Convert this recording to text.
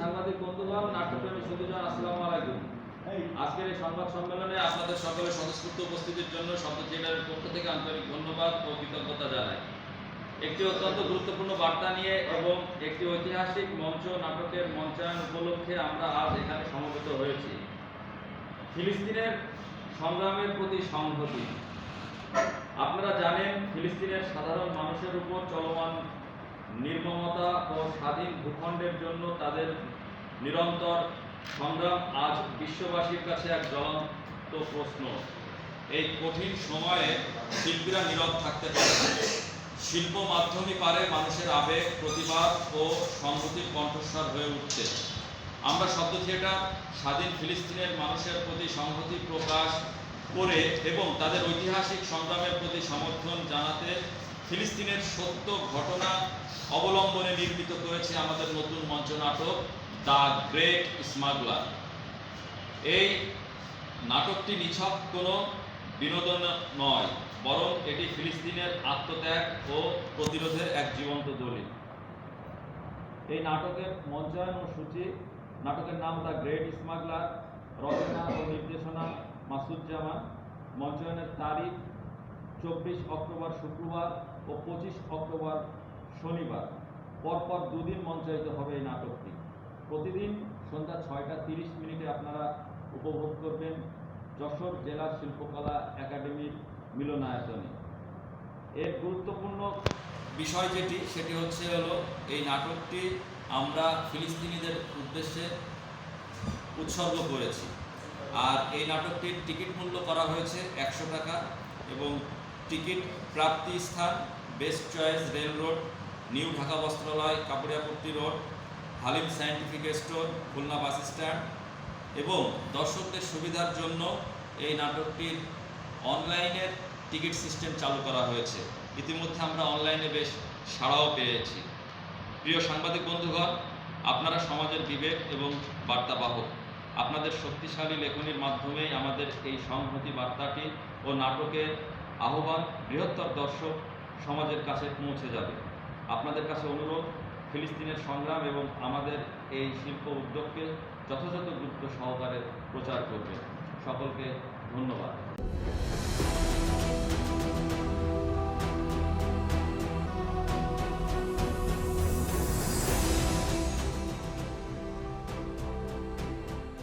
সাংবাদিক বন্ধুগণ নাট্যপ্রেমী সুদীজন আসসালামু আলাইকুম। আজকের এই সংবাদ সম্মেলনে আপনাদের সকলের স্বতঃস্ফূর্ত উপস্থিতির জন্য শব্দ থিয়েটারের পক্ষ থেকে আন্তরিক ধন্যবাদ ও কৃতজ্ঞতা জানাই। একটি অত্যন্ত গুরুত্বপূর্ণ বার্তা নিয়ে এবং একটি ঐতিহাসিক মঞ্চ নাটকের মঞ্চায়ন উপলক্ষে আমরা আজ এখানে সমবেত হয়েছি। ফিলিস্তিনের সংগ্রামের প্রতি সংহতি। আপনারা জানেন ফিলিস্তিনের সাধারণ মানুষের উপর চলমান নির্মমতা ও স্বাধীন ভূখণ্ডের জন্য তাদের নিরন্তর সংগ্রাম আজ বিশ্ববাসীর কাছে এক জ্বলন্ত প্রশ্ন। এই কঠিন সময়ে শিল্পীরা নীরব থাকতে পারে শিল্প মাধ্যমই পারে মানুষের আবেগ প্রতিবাদ ও সংহতির কণ্ঠস্বর হয়ে উঠছে আমরা শব্দ থিয়েটার, স্বাধীন ফিলিস্তিনের মানুষের প্রতি সংহতি প্রকাশ করে এবং তাদের ঐতিহাসিক সংগ্রামের প্রতি সমর্থন জানাতে ফিলিস্তিনের সত্য ঘটনা অবলম্বনে নির্মিত করেছে আমাদের নতুন মঞ্চ নাটক দ্য গ্রেট স্মাগলার। এই নাটকটি নিছক কোনো বিনোদন নয়, বরং এটি ফিলিস্তিনের আত্মত্যাগ ও প্রতিরোধের এক জীবন্ত দলিল। এই নাটকের মঞ্চায়ন ও সূচি, নাটকের নাম দ্য গ্রেট স্মাগলার, রচনা ও নির্দেশনা মাসুজ্জামান মঞ্চায়নের তারিখ চব্বিশ অক্টোবর শুক্রবার ও পঁচিশ অক্টোবর শনিবার, পরপর দুদিন মঞ্চায়িত হবে এই নাটকটি। প্রতিদিন সন্ধ্যা ছয়টা তিরিশ মিনিটে আপনারা উপভোগ করবেন যশোর জেলা শিল্পকলা একাডেমির মিলনায়তনে। এর গুরুত্বপূর্ণ বিষয় যেটি, সেটি হচ্ছে হলো এই নাটকটি আমরা ফিলিস্তিনিদের উদ্দেশ্যে উৎসর্গ করেছি। আর এই নাটকটির টিকিট মূল্য করা হয়েছে একশো টাকা এবং টিকিট প্রাপ্তি স্থান best choice rail road new Dhaka বস্ত্রালয়, Kapuriapatti road, Halim scientific store, Khulna bus stand এবং দর্শকদের সুবিধার জন্য এই নাটকটির অনলাইনের টিকিট সিস্টেম চালু করা হয়েছে। ইতিমধ্যে আমরা অনলাইনে বেশ সাড়াও পেয়েছি। প্রিয় সাংবাদিক বন্ধুগণ, আপনারা সমাজের বিবেক এবং বার্তাবাহক। আপনাদের শক্তিশালী লেখনীর মাধ্যমেই আমাদের এই সংহতি বার্তাটি ও নাটকের আহ্বান বৃহত্তর দর্শক সমাজের কাছে পৌঁছে যাবে। আপনাদের কাছে অনুরোধ, ফিলিস্তিনের সংগ্রাম এবং আমাদের এই শিল্প উদ্যোগকে যথাযথ গুরুত্ব সহকারে প্রচার করবে সকলকে ধন্যবাদ।